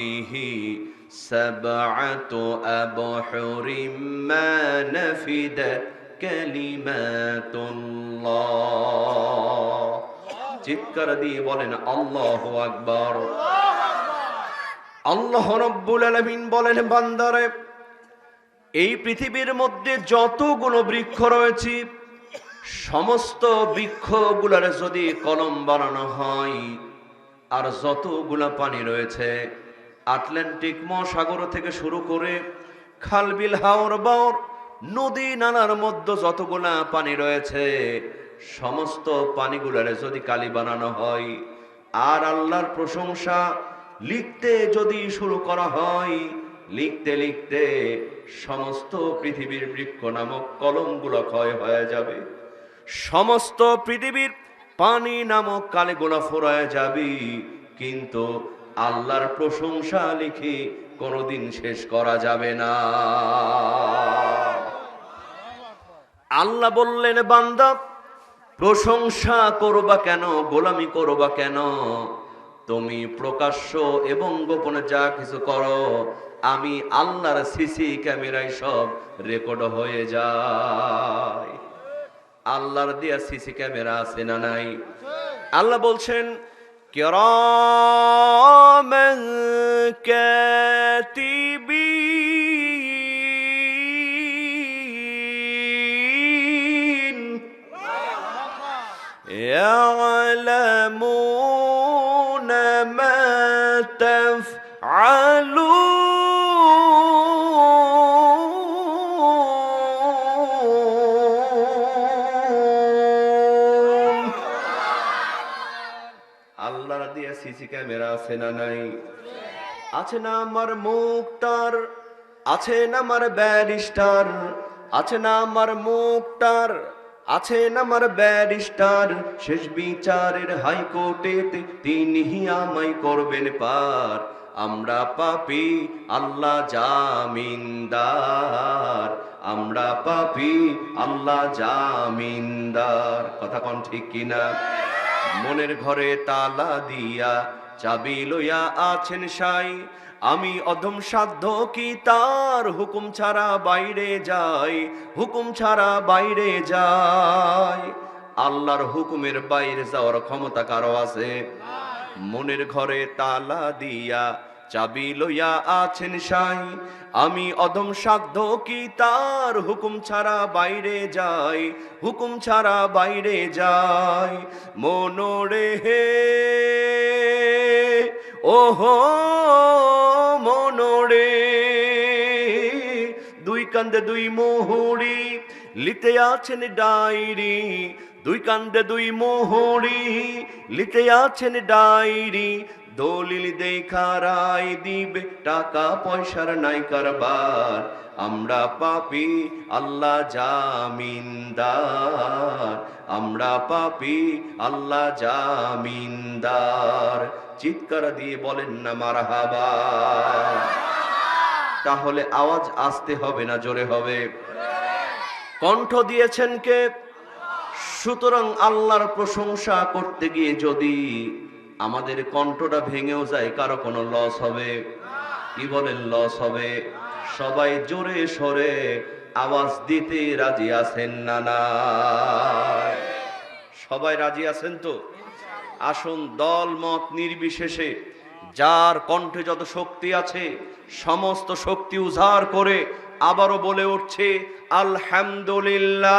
فيه سبعة أبحر ما نفدت كلمات الله চিৎকার দিয়ে বলেন আল্লাহ আকবার আল্লাহ রব্বুল আলামিন বলেন বান্দারে এই পৃথিবীর মধ্যে যতগুলো বৃক্ষ রয়েছে সমস্ত বৃক্ষগুলার যদি কলম বানানো হয় আর যতগুলা পানি রয়েছে আটলান্টিক মহাসাগর থেকে শুরু করে খালবিল, হাওর বাওর, নদী নালার মধ্যে যতগুলা পানি রয়েছে, সমস্ত পানিগুলারে যদি কালি বানানো হয়, আর আল্লাহর প্রশংসা লিখতে যদি শুরু করা হয়, লিখতে লিখতে সমস্ত পৃথিবীর বৃক্ষ নামক কলমগুলো ক্ষয় হয়ে যাবে। সমস্ত পৃথিবীর পানি নামক কালেগুলো ফোরায় যাবে, কিন্তু আল্লাহর প্রশংসা লিখে কোনোদিন শেষ করা যাবে না। আল্লাহ বললেন, বান্দা, প্রশংসা করবা কেন, গোলামি করবা কেন? তুমি প্রকাশ্য এবং গোপনে যা কিছু করো, আমি আল্লাহর সিসি ক্যামেরায় সব রেকর্ড হয়ে যায়। আল্লাহর দিয়া সিসি ক্যামেরা আছে না নাই? আল্লাহ বলছেন كراما كاتبين. يعلمون ما تفعلون আছে না আমার মুক্তার আছে না আমার ব্যারিস্টার, আছে না আমার মুক্তার আছে না আমার ব্যারিস্টার। শেষ বিচারের হাইকোর্টে তিনি আমায় করবেন পার। আমরা পাপি, আল্লাহ জামিনদার। আমরা পাপি, আল্লাহ জামিনদার। কথা কোন ঠিক কিনা? মনের ঘরে তালা দিয়া চাবি লইয়া আছেন সাই, আমি অধম সাধ্য কি তার হুকুম ছাড়া বাইরে যাই, হুকুম ছাড়া বাইরে যাই। আল্লাহর হুকুমের বাইরে যাওয়ার ক্ষমতা কারও আছে? মনের ঘরে তালা দিয়া চাবি লইয়া আছেন সাই, আমি অধম সাধ্য কি তার হুকুম ছাড়া বাইরে যাই, হুকুম ছাড়া বাইরে যাই। মনোরে হে ওহো মনোরে, দুই কান্দে দুই মোহরি, লিতে আছেন ডায়েরি দুই কান্দে দুই মোহরি, লিতে আছেন ডায়েরি দলিল দেখা রায় দিবে, টাকা পয়সার নাই কারবার। আমরা পাপি, আল্লাহ জামিনদার। আমরা পাপি, আল্লাহ জামিনদার। চিৎকার দিয়ে বলেন না, মারহাবা। তাহলে আওয়াজ আসতে হবে না, জোরে হবে। কণ্ঠ দিয়েছেন কে? সুতরাং আল্লাহর প্রশংসা করতে গিয়ে যদি আমাদের কণ্ঠটা ভেঙেও যায়, কারও কোনো লস হবে। কি বলেন লস হবে? সবাই জোরে সরে আওয়াজ দিতে রাজি আছেন না সবাই রাজি আছেন তো? আসুন দল মত নির্বিশেষে, যার কণ্ঠে যত শক্তি আছে, সমস্ত শক্তি উজাড় করে আবারও বলে উঠছে, আলহামদুলিল্লাহ।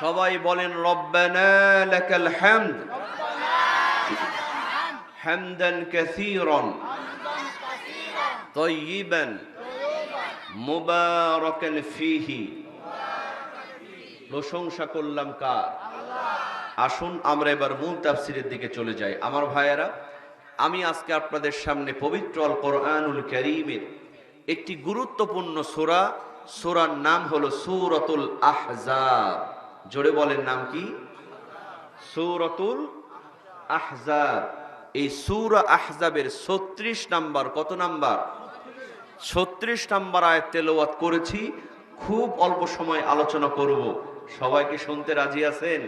সবাই বলেন, রব্বানা লাকাল হামদ। হামদান কাসীরান। তৈবেন মুবারকেন ফিহি। প্রশংসা করলাম কার? আসুন আমরা এবার মূল তাফসিরের দিকে চলে যাই। আমার ভাইয়েরা, আমি আজকে আপনাদের সামনে পবিত্র আল কোরআনুল করিমের একটি গুরুত্বপূর্ণ সোরা, সোরার নাম হলো সুরতুল আহজাব। জোরে বলেন নাম কি? সৌরতুল আহজাব। এই সৌর আহজাবের ছত্রিশ নাম্বার কত নাম্বার? ছত্রিশ নাম্বার আয়াত তেলাওয়াত করেছি, খুব অল্প সময় আলোচনা করব। সবাইকে শুনতে রাজি আছেন?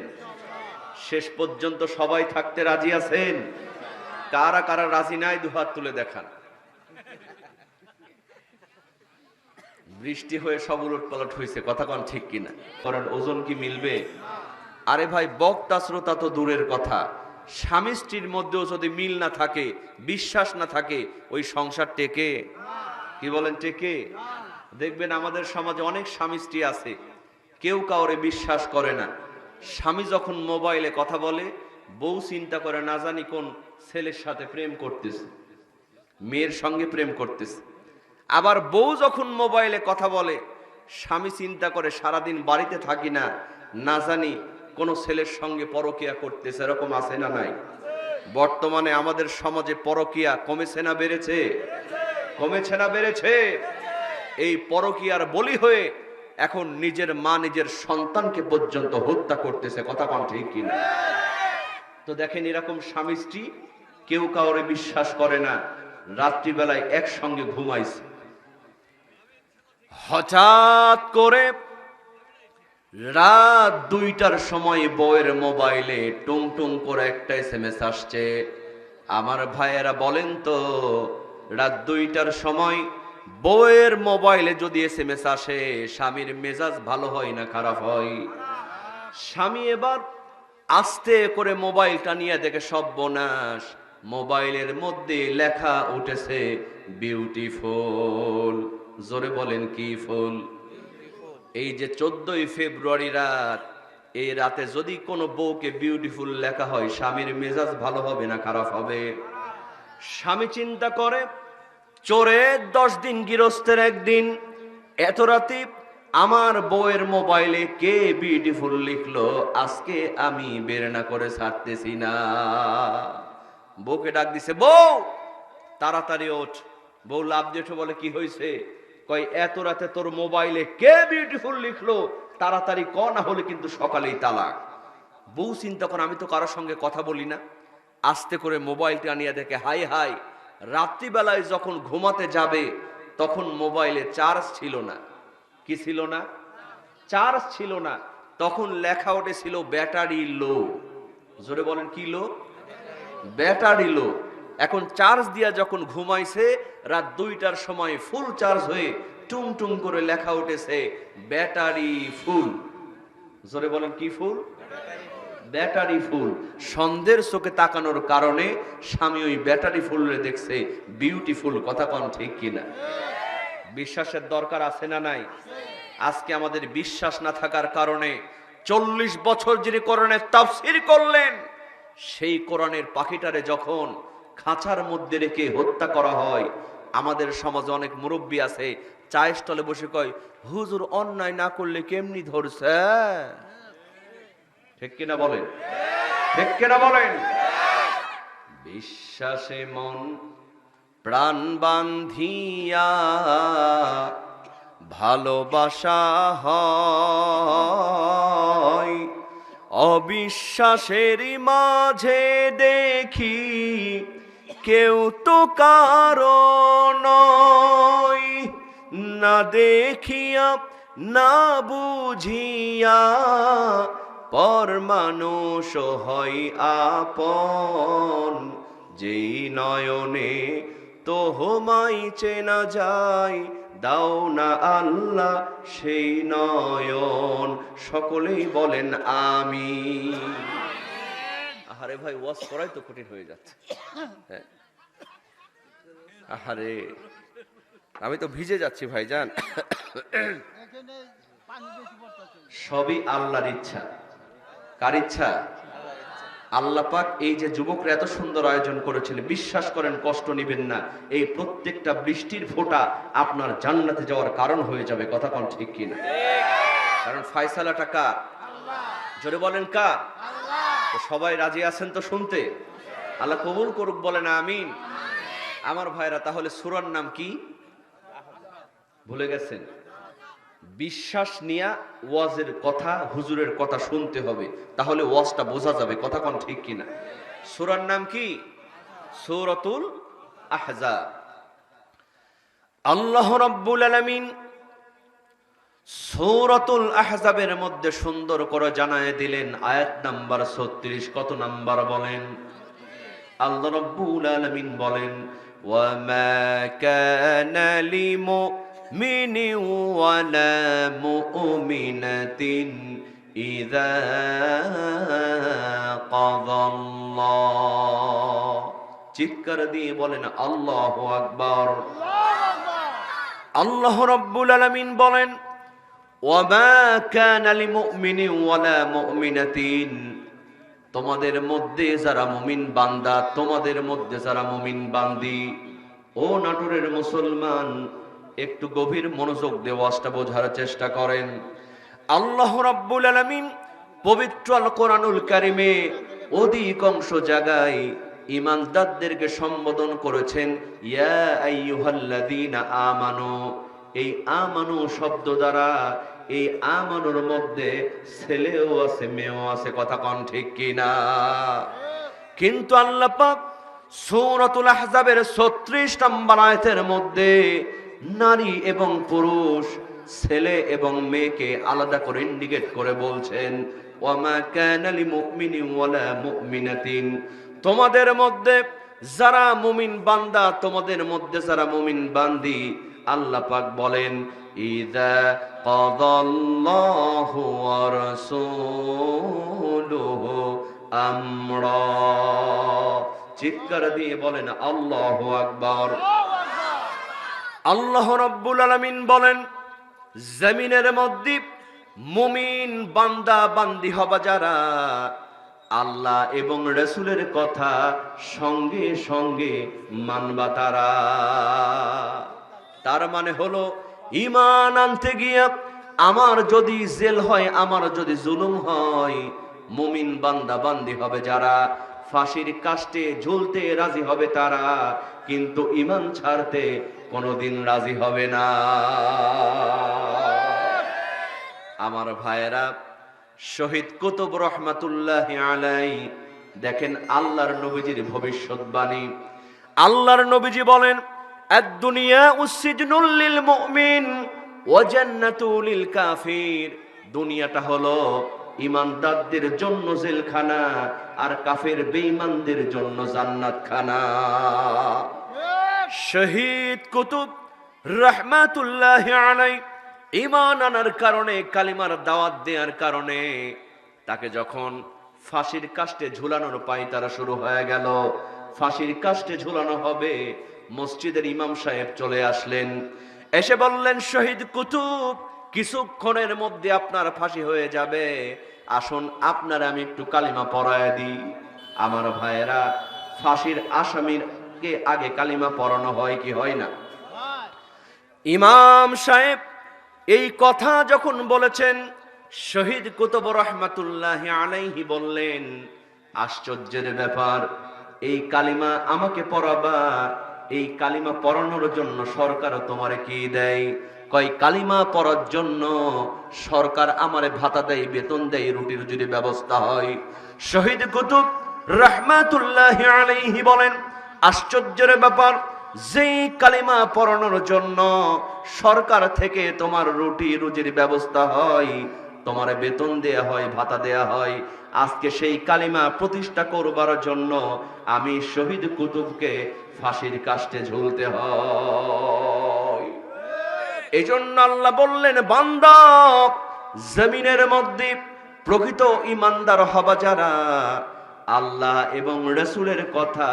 শেষ পর্যন্ত সবাই থাকতে রাজি আছেন? কারা কারা রাজি নাই দুহাত তুলে দেখান। বৃষ্টি হয়ে সব উলট পালট হয়েছে কথা কন ঠিক কিনা? কারণ ওজন কি মিলবে? আরে ভাই, বক্তা, শ্রোতা তো দূরের কথা। স্বামী স্ত্রীর মধ্যেও যদি মিল না থাকে, বিশ্বাস না থাকে, ওই সংসার টেকে? কি বলেন টেকে দেখবেন আমাদের সমাজে অনেক স্বামী স্ত্রী আছে, কেউ কাউরে বিশ্বাস করে না। স্বামী যখন মোবাইলে কথা বলে, বউ চিন্তা করে, না জানি কোন ছেলের সাথে প্রেম করতেছে, মেয়ের সঙ্গে প্রেম করতেছে। আবার বউ যখন মোবাইলে কথা বলে, স্বামী চিন্তা করে, সারাদিন বাড়িতে থাকি না না জানি কোনো ছেলের সঙ্গে পরকিয়া করতেছে, এরকম আছে না নাই? বর্তমানে আমাদের সমাজে পরকিয়া কমেছে না বেড়েছে? কমেছে না বেড়েছে? এই পরকিয়ার বলি হয়ে এখন নিজের মা নিজের সন্তানকে পর্যন্ত হত্যা করতেছে, কথা কন ঠিক কিনা? তো দেখেন এরকম স্বামী স্ত্রী কেউ কাউরে বিশ্বাস করে না, রাত্রিবেলায় একসঙ্গে ঘুমাইছে। হঠাৎ করে রাত দুইটার সময় বউয়ের মোবাইলে টুং টুং করে একটা এস এম এস আসছে। আমার ভাইয়েরা বলেন তো রাত দুইটার সময় বউয়ের মোবাইলে যদি এস এম এস আসে, স্বামীর মেজাজ ভালো হয় না, খারাপ হয়? স্বামী এবার আস্তে করে মোবাইলটা নিয়ে দেখে সব বোনাস মোবাইলের মধ্যে লেখা উঠেছে, বিউটিফুল। জোরে বলেন, কি ফুল? এই যে চোদ্দই ফেব্রুয়ারি রাত, এই রাতে যদি কোনো বউকে বিউটিফুল লেখা হয়, স্বামীর মেজাজ ভালো হবে না, খারাপ হবে? স্বামী চিন্তা করে, চোরে দশ দিন গৃহস্থের একদিন। এত রাতে আমার বউয়ের মোবাইলে কে বিউটিফুল লিখলো? আজকে আমি বের না করে ছাড়তেছি না। বউকে ডাক দিছে, বউ, তাড়াতাড়ি ওঠ। বউ লাভ দিয়ে বলে, কি হয়েছে কয়, এত রাতে তোর মোবাইলে কে বিউটিফুল লিখলো? তাড়াতাড়ি ক, না হলে কিন্তু সকালেই তালাক। বউ চিন্তা করে, আমি তো কারোর সঙ্গে কথা বলি না। আস্তে করে মোবাইলটা আনিয়া দেখে, হাই হাই, রাত্রিবেলায় যখন ঘুমাতে যাবে, তখন মোবাইলে চার্জ ছিল না। কি ছিল না? চার্জ ছিল না। তখন লেখা উঠেছিল ব্যাটারি লো। জোরে বলেন, কি লো? ব্যাটারি লো। এখন চার্জ দিয়া যখন ঘুমাইছে, রাত দুইটার সময় ফুল চার্জ হয়ে টুং টুং করে লেখা উঠেছে, ব্যাটারি ফুল। জোরে বলেন, কি ফুল? Battery full. সন্ধ্যের চোখে তাকানোর কারণে স্বামী ওই ব্যাটারি ফুলরে দেখছে বিউটিফুল কথা কন ঠিক কিনা? বিশ্বাসের দরকার আছে না নাই? আজকে আমাদের বিশ্বাস না থাকার কারণে চল্লিশ বছর যিনি কোরআনের তাফসির করলেন, সেই কোরআনের পাখিটারে যখন খাঁচার মধ্যে রেখে হত্যা করা হয়, আমাদের সমাজে অনেক মুরব্বী আছে, চায়ের স্টলে বসে কয়, হুজুর, অন্যায় না করলে কেমনি ধরছে? ঠিক কিনা বলেন? ঠিক কিনা বলেন? বিশ্বাসে মন প্রাণ বান্ধিয়া ভালোবাসা হয়। অবিশ্বাসের মাঝে দেখি কেউ তো কারণ না দেখিয়া, না বুঝিয়া পর মানুষ হয় আপন। যেই নয়নে তো হোমাই চেনা যায় দাও না আল্লাহ সেই নয়ন। সকলেই বলেন আমি আহারে ভাই ওয়াজ করাই তো কঠিন হয়ে যাচ্ছে। হ্যাঁ। আহারে আমি তো ভিজে যাচ্ছি বেশি পড়তেছে। সবই আল্লাহর ইচ্ছা। কার ইচ্ছা? আল্লাহ পাক এই যে যুবকরা এত সুন্দর আয়োজন করেছিল বিশ্বাস করেন, কষ্ট নিবেন না। এই প্রত্যেকটা বৃষ্টির ফোঁটা আপনার জান্নাতে যাওয়ার কারণ হয়ে যাবে, কথা কোন ঠিক কিনা? কারণ ফায়সালাটা কার? জোরে বলেন কার? সবাই রাজি আছেন তো শুনতে? আল্লাহ কবুল করুক, বলেন আমিন। আমার ভাইরা, তাহলে সুরার নাম কি? ভুলে গেছেন? বিশ্বাস নিয়া ওয়াজের কথা, হুজুরের কথা শুনতে হবে। তাহলে ওয়াজটা বোঝা যাবে, কথা কোন ঠিক কিনা। সুরার নাম কি? সূরাতুল আহজাব। আল্লাহ রাব্বুল আলামিন সূরাতুল আহজাবের মধ্যে সুন্দর করে জানায় দিলেন, আয়াত নাম্বার 36 কত নাম্বার বলেন? আল্লাহ রব্বুল আলামিন বলেন ওয়ামা কানা লিমুমিনিন ওয়ালা মুমিনাতিন ইযা কাদাল্লাহ চিৎকার দিয়ে বলেন, আল্লাহ আকবার। আল্লাহ রব্বুল আলামিন বলেন, ওয়ামা কানা লিমুমিনিন ওয়ালা মুমিনাতিন। তোমাদের মধ্যে যারা মুমিন বান্দা, তোমাদের মধ্যে যারা মুমিন বান্দি, ও নাটোরের মুসলমান একটু গভীর মনোযোগ দিয়ে ওয়াজটা বোঝার চেষ্টা করেন। আল্লাহ রাব্বুল আলামিন পবিত্র আল কোরআনুল কারিমে অধিকাংশ জায়গায় ইমানদারদেরকে সম্বোধন করেছেন, ইয়া আইয়ুহাল্লাযীনা আমানু, এই আমানু শব্দ দ্বারা এই আমানুর মধ্যে ছেলেও আছে, মেয়েও আছে, কথা কন ঠিক কিনা? কিন্তু আল্লাহ পাক সূরাতুল আহজাবের 36 নম্বর আয়াতের মধ্যে নারী এবং পুরুষ, ছেলে এবং মেয়েকে আলাদা করে ইন্ডিকেট করে বলছেন, ওয়ামা কানা লিমুমিনিন ওয়ালা মুমিনাতিন। তোমাদের মধ্যে যারা মুমিন বান্দা, তোমাদের মধ্যে যারা মুমিন বান্দি, আল্লাহ পাক বলেন, ইদা কাদাল্লাহু ওয়া রাসূলুহু আমরা। চিৎকার দিয়ে বলেন, আল্লাহু আকবার। আল্লাহ রাব্বুল আলামিন বলেন, জমিনের মধ্যে মুমিন বান্দা বান্দি হবা যারা, আল্লাহ এবং রসুলের কথা সঙ্গে সঙ্গে মানবা তারা। তার মানে হলো ইমান আনতে গিয়ে আমার যদি জেল হয়, আমার যদি জুলুম হয়, মুমিন বান্দা বান্দি হবে যারা, ফাঁসির কাষ্টে ঝুলতে রাজি হবে তারা। কিন্তু ইমান ছাড়তে কোনোদিন রাজি হবে না। আমার ভাইয়েরা, শহীদ কুতুব রহমাতুল্লাহ আলাই দেখেন আল্লাহর নবীজির ভবিষ্যৎবাণী আল্লাহর নবীজি বলেন দুনিয়া উসিজনুল লিল মুমিন ওয়া জান্নাতুল কাফির। দুনিয়াটা হলো ইমানদারদের জন্য জেলখানা আর কাফের বেঈমানদের জন্য জান্নাতখানা। শহীদ কুতুব রহমাতুল্লাহ আলাই ইমান আনার কারণে, কালিমার দাওয়াত দেওয়ার কারণে তাকে যখন ফাঁসির কাষ্টে ঝুলানোর পাই তারা শুরু হয়ে গেল। ফাঁসির কাষ্টে ঝুলানো হবে, মসজিদের ইমাম সাহেব চলে আসলেন। এসে বললেন, শহীদ কুতুব, কিছুক্ষণের মধ্যে আপনার ফাঁসি হয়ে যাবে। আসুন, আপনার আমি একটু কালিমা পড়ায় দিই। আমার ভাইয়েরা, ফাঁসির আসামিরকে আগে কালিমা পড়ানো হয় কি হয় না? ইমাম সাহেব, এই কথা যখন বলেছেন, শহীদ কুতুব রহমাতুল্লাহ আলাইহি বললেন, আশ্চর্যের ব্যাপার, এই কালিমা আমাকে পড়াবা, এই কালিমা পড়ানোর জন্য সরকার তোমারে কি দেয়? কয়, কালিমা পড়ার জন্য সরকার আমারে ভাতা দেয়, বেতন দেয় রুটি রুজির ব্যবস্থা হয়। শহীদ কুতুব রহমাতুল্লাহ আলাইহি বলেন আশ্চর্যের ব্যাপার, যেই কালিমা পড়ানোর জন্য সরকার থেকে তোমার রুটি রুজির ব্যবস্থা হয়, তোমার বেতন দেয়া হয়, ভাতা দেয়া হয়, আজকে সেই কালিমা প্রতিষ্ঠা করবার জন্য আমি শহীদ কুতুবকে ফাঁসির কাষ্টে ঝুলতে হয়। এই জন্য আল্লাহ বললেন, বান্দা, জমিনের মধ্যে প্রকৃত ইমানদার হবা যারা আল্লাহ এবং রসুলের কথা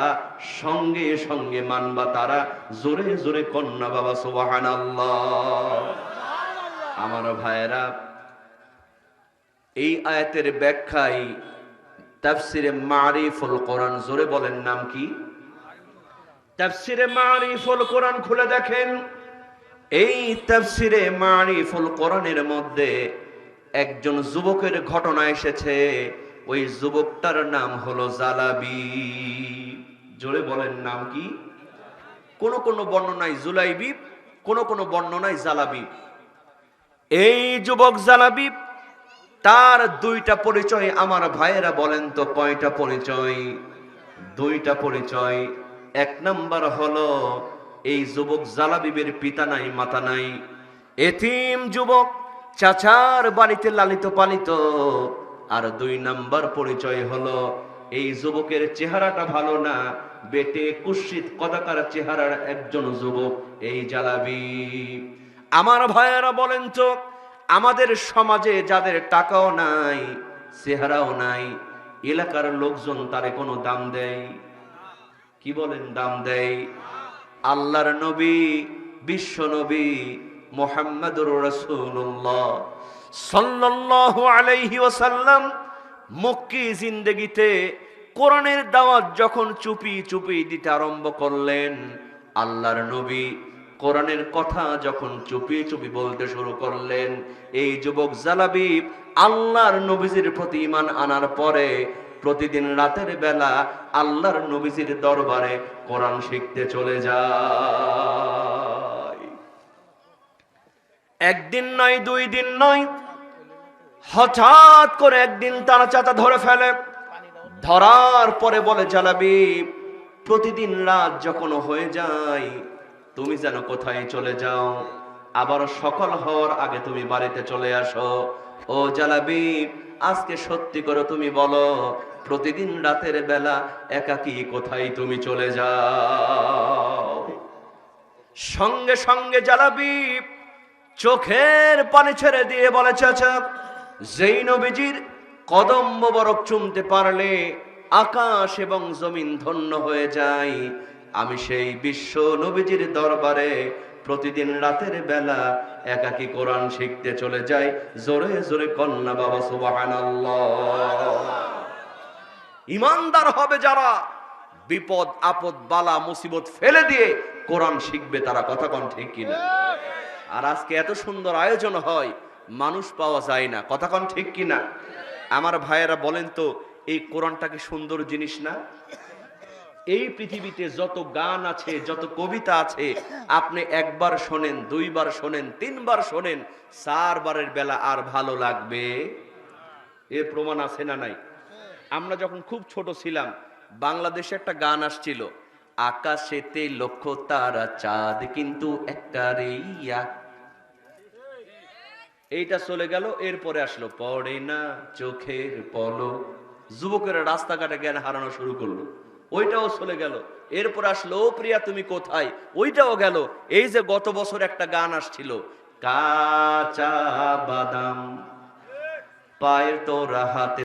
সঙ্গে সঙ্গে মানবা তারা জোরে জোরে কন্যা বাবা সুবাহান আমার ভাইয়েরা, এই আয়াতের ব্যাখ্যায় তাফসিরে মারিফুল কোরআন, জোরে বলেন নাম কি? তাফসিরে মারিফুল কোরআন খুলে দেখেন। এই তাফসিরে মারিফুল কোরআনের মধ্যে একজন যুবকের ঘটনা এসেছে। ওই যুবকটার নাম হলো জালাবি। জোরে বলেন নাম কি? কোন কোন বর্ণনায় জুলাইবি, কোন কোন বর্ণনায় জালাবি। এই যুবক জালাবি, তার দুইটা পরিচয় আমার ভাইয়েরা বলেন তো, কয়টা পরিচয়? দুইটা পরিচয়। এক নাম্বার হলো, এই যুবক জালাবিবের পিতা নাই, মাতা নাই। এতিম যুবক, চাচার বাড়িতে লালিত পালিত। আর দুই নাম্বার পরিচয় হলো, এই যুবকের চেহারাটা ভালো না, বেটে কুৎসিত কদাকার চেহারার একজন যুবক, এই জালাবি। আমার ভাইয়েরা বলেন তো, আমাদের সমাজে যাদের টাকাও নাই, চেহারাও নাই, এলাকার লোকজন তারে কোনো দাম দেয়? কি বলেন দাম দেয়? আল্লাহর নবী, বিশ্ব নবী, মোহাম্মদুর রাসূলুল্লাহ। সাল্লাল্লাহু আলাইহি ওয়াসাল্লাম মক্কি জিন্দেগিতে কোরআনের দাওয়াত যখন চুপি চুপি দিতে আরম্ভ করলেন, আল্লাহর নবী কোরআনের কথা যখন চুপি চুপি বলতে শুরু করলেন, এই যুবক জালাবি আল্লাহর নবীজির প্রতি ইমান আনার পরে প্রতিদিন রাতের বেলা আল্লাহর নবীজির দরবারে কোরআন শিখতে চলে যায়। একদিন নয়, দুই দিন নয় হঠাৎ করে একদিন তারা চাতা ধরে ফেলে। ধরার পরে বলে জ্বালাবি প্রতিদিন রাত যখন হয়ে যায়, তুমি যেন কোথায় চলে যাও, আবার সকাল হওয়ার আগে তুমি বাড়িতে চলে আসো। ও জ্বালাবি আজকে সত্যি করে তুমি বলো, প্রতিদিন রাতের বেলা একাকি কোথায় তুমি চলে যাও? সঙ্গে সঙ্গে জ্বালাবি চোখের পানি ছেড়ে দিয়ে বলে, চাচা যেই নবীজির কদম বরক চুমতে পারলে আকাশ এবং জমিন ধন্য হয়ে যায়। আমি সেই বিশ্ব নবীজির দরবারে প্রতিদিন রাতের বেলা একাকি কোরআন শিখতে চলে যাই। জোরে জোরে কন্যা বাবা, সুবহানাল্লাহ। ইমানদার হবে যারা বিপদ, আপদ, বালা, মুসিবত ফেলে দিয়ে কোরআন শিখবে, তারা কথা কন ঠিক কিনা? আর আজকে এত সুন্দর আয়োজন হয় মানুষ পাওয়া যায় না। কথা কন ঠিক কিনা? আমার ভাইয়েরা বলেন তো, এই কোরআনটা কি সুন্দর জিনিস না? এই পৃথিবীতে যত গান আছে, যত কবিতা আছে, আপনি একবার শোনেন, দুইবার শোনেন, তিনবার শোনেন, চারবারের বেলা আর ভালো লাগবে। এর প্রমাণ আছে না নাই? আমরা যখন খুব ছোট ছিলাম, বাংলাদেশে একটা গান আসছিল, আকাশেতে লক্ষ তারা চাঁদ, কিন্তু একটা রেইয়া এইটা চলে গেল, এরপরে আসলো পড়ে না চোখের পলো যুবকেরা রাস্তাঘাটে জ্ঞান হারানো শুরু করল। ওইটাও চলে গেল। এরপর আসলো, ও প্রিয়া, তুমি কোথায়? ওইটাও গেল। এই যে গত বছর একটা গান আসছিল, কাঁচা বাদাম, পায়ের তোরা হাতে